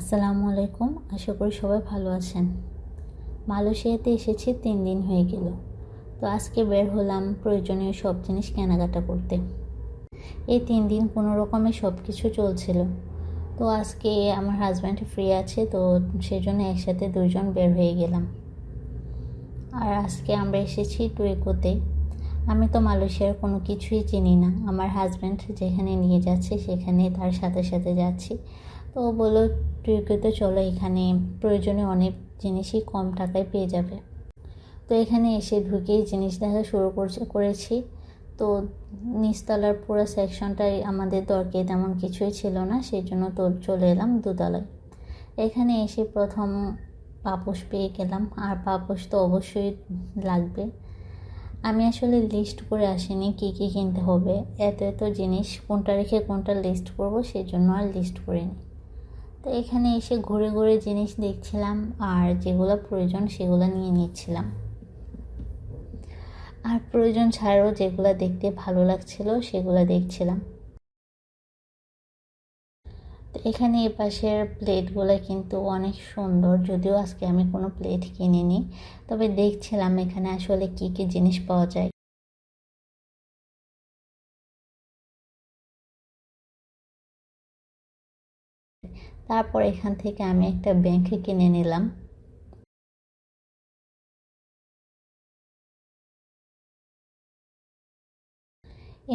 আসসালামু আলাইকুম। আশা করি সবাই ভালো আছেন। মালয়েশিয়াতে এসেছি, তিন দিন হয়ে গেল। তো আজকে বের হলাম প্রয়োজনীয় সব জিনিস কেনাকাটা করতে। এই তিন দিন কোনো রকমে সব কিছু চলছিল। তো আজকে আমার হাজব্যান্ড ফ্রি আছে, তো সেই জন্য একসাথে দুইজন বের হয়ে গেলাম। আর আজকে আমরা এসেছি টুয়েকোতে। আমি তো মালয়েশিয়ার কোনো কিছুই চিনি না। আমার হাজব্যান্ড যেখানে নিয়ে যাচ্ছে, সেখানে তার সাথে সাথে যাচ্ছি। তো বলল টুয়েকোতে চলো এখানে, প্রয়োজনে অনেক জিনিসই কম টাকায় পেয়ে যাবে। তো এখানে এসে ঢুকেই জিনিস দেখা শুরু করছে, করেছি। তো নিচতলার পুরো সেকশনটাই আমাদের দরকে তেমন কিছুই ছিল না, সেই জন্য তো চলে এলাম দুতলায়। এখানে এসে প্রথম পাপোশ পেয়ে গেলাম, আর পাপোশ তো অবশ্যই লাগবে। আমি আসলে লিস্ট করে আসিনি কী কী কিনতে হবে, এত এত জিনিস, কোনটা রেখে কোনটা লিস্ট করব, সেই জন্য আর লিস্ট করিনি। তো এখানে এসে ঘুরে ঘুরে জিনিস দেখছিলাম আর যেগুলো প্রয়োজন সেগুলো নিয়ে নিচ্ছিলাম। আর প্রয়োজন ছাড়াও যেগুলো দেখতে ভালো লাগছিল সেগুলো দেখছিলাম। তো এখানে এ পাশের প্লেটগুলো কিন্তু অনেক সুন্দর, যদিও আজকে আমি কোনো প্লেট কিনিনি, তবে দেখছিলাম এখানে আসলে কি কি জিনিস পাওয়া যায়। তারপর এখান থেকে আমি একটা ব্যাংকে কিনে নিলাম।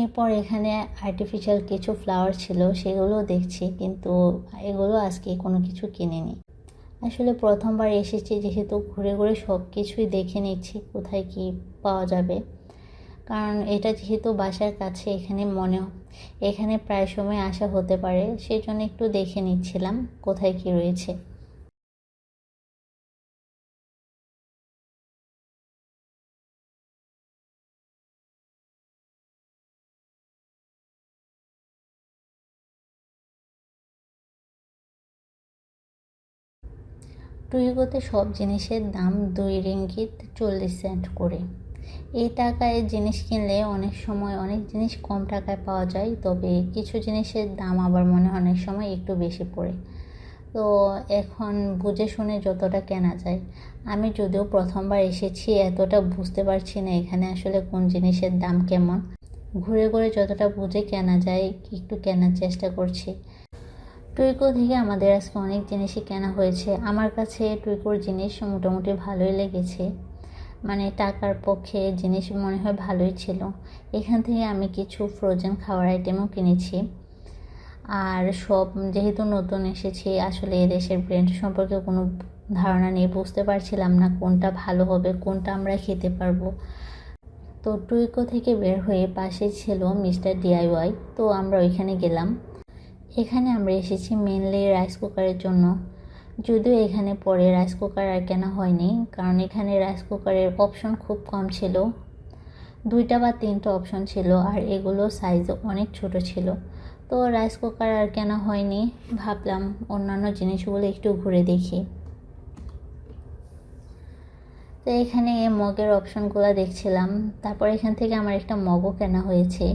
এরপর এখানে আর্টিফিশিয়াল কিছু ফ্লাওয়ার ছিল, সেগুলো দেখছি, কিন্তু এগুলো আজকে কোনো কিছু কিনিনি। আসলে প্রথমবার এসেছি, যেহেতু ঘুরে ঘুরে সব কিছুই দেখে নিচ্ছি, কোথায় কি পাওয়া যাবে। কারণ এটা যেহেতু বাসার কাছে এখানে মনে এখানে প্রায় সময় আসা হতে পারে সেই জন্য একটু দেখে নিচ্ছিলাম কোথায় কি রয়েছে। টুইগোতে সব জিনিসের দাম দুই রিঙ্গিত চল্লিশ সেন্ট করে। এই টাকায় জিনিস কিনলে অনেক সময় অনেক জিনিস কম টাকায় পাওয়া যায়, তবে কিছু জিনিসের দাম আবার মনে হয় অনেক সময় একটু বেশি পড়ে। তো এখন বুঝে শুনে যতটা কেনা যায়। আমি যদিও প্রথমবার এসেছি, এতটা বুঝতে পারছি না এখানে আসলে কোন জিনিসের দাম কেমন। ঘুরে ঘুরে যতটা বুঝে কেনা যায়, একটু কেনার চেষ্টা করছি। টুইকো থেকে আমাদের আজকে অনেক জিনিসই কেনা হয়েছে। আমার কাছে টুইকোর জিনিস মোটামুটি ভালোই লেগেছে। মানে টাকার পক্ষে জিনিস মনে হয় ভালোই ছিল। এখান থেকে আমি কিছু ফ্রোজেন খাওয়ার আইটেমও কিনেছি। আর সব যেহেতু নতুন এসেছি, আসলে এদেশের ব্র্যান্ড সম্পর্কে কোনো ধারণা নেই বুঝতে পারছিলাম না কোনটা ভালো হবে, কোনটা আমরা খেতে পারব। তো টুইকো থেকে বের হয়ে পাশে ছিল মিস্টার ডিআইওয়াই তো আমরা ওইখানে গেলাম। এখানে আমরা এসেছি মেনলি রাইস কুকারের জন্য। যদিও এখানে পরে রাইস কুকার আর কেনা হয়নি, কারণ এখানে রাইস কুকারের অপশন খুব কম ছিল। দুইটা বা তিনটা অপশন ছিল, আর এগুলো সাইজ অনেক ছোট ছিল। তো রাইস কুকার আর কেনা হয়নি, ভাবলাম অন্যান্য জিনিসগুলো একটু ঘুরে দেখি। তো এখানে মগের অপশনগুলো দেখছিলাম, তারপর এখান থেকে আমার একটা মগও কেনা হয়েছে।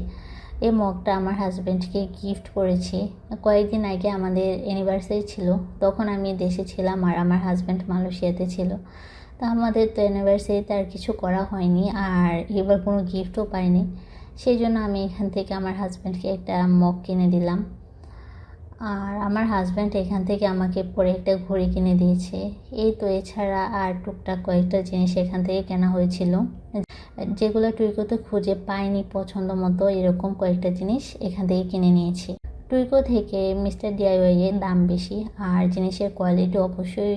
এই মগটা আমার হাজব্যান্ডকে গিফট করেছি। কয়েকদিন আগে আমাদের অ্যানিভার্সারি ছিল, তখন আমি দেশে ছিলাম আর আমার হাজব্যান্ড মালয়েশিয়াতে ছিল। তা আমাদের তো অ্যানিভার্সারিতে আর কিছু করা হয়নি আর এবার কোনো গিফটও পাইনি। সেই জন্য আমি এখান থেকে আমার হাজব্যান্ডকে একটা মগ কিনে দিলাম। আর আমার হাজব্যান্ড এখান থেকে আমাকে পরে একটা ঘড়ি কিনে দিয়েছে। এই তো এছাড়া আর টুকটাক কয়েকটা জিনিস এখান থেকে কেনা হয়েছিল। যেগুলো টুইকোতে খুঁজে পাইনি পছন্দ মতো, এরকম কয়েকটা জিনিস এখান থেকে কিনে নিয়েছি। টুইকো থেকে মিস্টার ডিআইওয়াই এর দাম বেশি, আর জিনিসের কোয়ালিটি অবশ্যই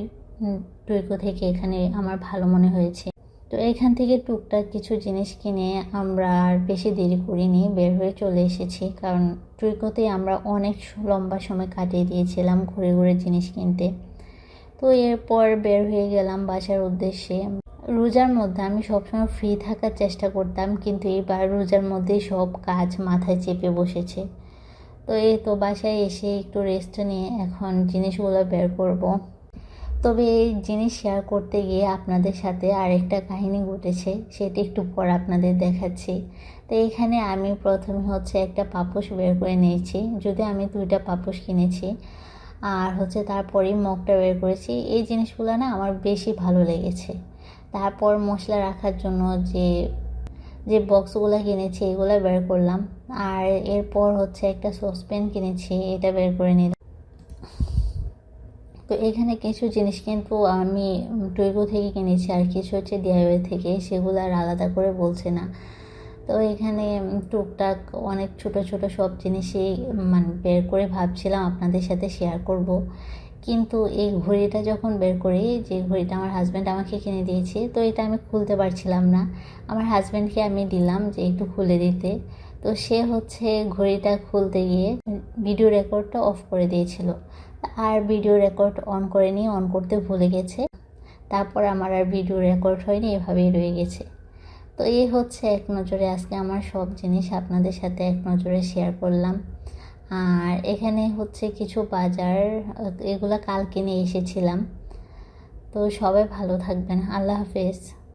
টুইকো থেকে এখানে আমার ভালো মনে হয়েছে। তো এখান থেকে টুকটাক কিছু জিনিস কিনে আমরা আর বেশি দেরি করিনি, বের হয়ে চলে এসেছি। কারণ টুইকোতে আমরা অনেক লম্বা সময় কাটিয়ে দিয়েছিলাম ঘুরে ঘুরে জিনিস কিনতে। তো এরপর বের হয়ে গেলাম বাসার উদ্দেশ্যে। রোজার মধ্যে আমি সবসময় ফ্রি থাকার চেষ্টা করতাম, কিন্তু এবার রোজার মধ্যেই সব কাজ মাথায় চেপে বসেছে। তো এই তো বাসায় এসে একটু রেস্ট নিয়ে এখন জিনিসগুলো বের করব। তবে এই জিনিস শেয়ার করতে গিয়ে আপনাদের সাথে আরেকটা কাহিনী ঘটেছে, সেটি একটু পর আপনাদের দেখাচ্ছি। তো এখানে আমি প্রথমে হচ্ছে একটা পাপোশ বের করে নিয়েছি যদি আমি দুইটা পাপোশ কিনেছি, আর হচ্ছে তারপরেই মগটা বের করেছি। এই জিনিসগুলো না আমার বেশি ভালো লেগেছে। তারপর মশলা রাখার জন্য যে যে বক্সগুলো কিনেছি, এগুলো বের করলাম। আর এরপর হচ্ছে একটা সসপ্যান কিনেছি, এটা বের করে নিলাম। তো এখানে কিছু জিনিস কিন্তু আমি টুইগো থেকে কিনেছি আর কিছু হচ্ছে ডিআইওয়ে থেকে, সেগুলো আর আলাদা করে বলছে না। তো এখানে টুকটাক অনেক ছোট ছোট সব জিনিসই মানে বের করে ভাবছিলাম আপনাদের সাথে শেয়ার করব। কিন্তু এই ঘড়িটা যখন বের করি, যে ঘড়িটা আমার হাজব্যান্ড আমাকে কিনে দিয়েছে, তো এটা আমি খুলতে পারছিলাম না। আমার হাজব্যান্ডকে আমি দিলাম যে একটু খুলে দিতে। তো সে হচ্ছে ঘড়িটা খুলতে গিয়ে ভিডিও রেকর্ডটা অফ করে দিয়েছিল। আর ভিডিও রেকর্ড অন করে নিয়ে অন করতে ভুলে গেছে। তারপর আমার আর ভিডিও রেকর্ড হয়নি, এভাবেই রয়ে গেছে। তো এই হচ্ছে এক নজরে আজকে আমার সব জিনিস আপনাদের সাথে এক নজরে শেয়ার করলাম। আর এখানে হচ্ছে কিছু বাজার, এগুলো কালকে নিয়ে এসেছিলাম। তো সবাই ভালো থাকবেন। আল্লাহ হাফেজ।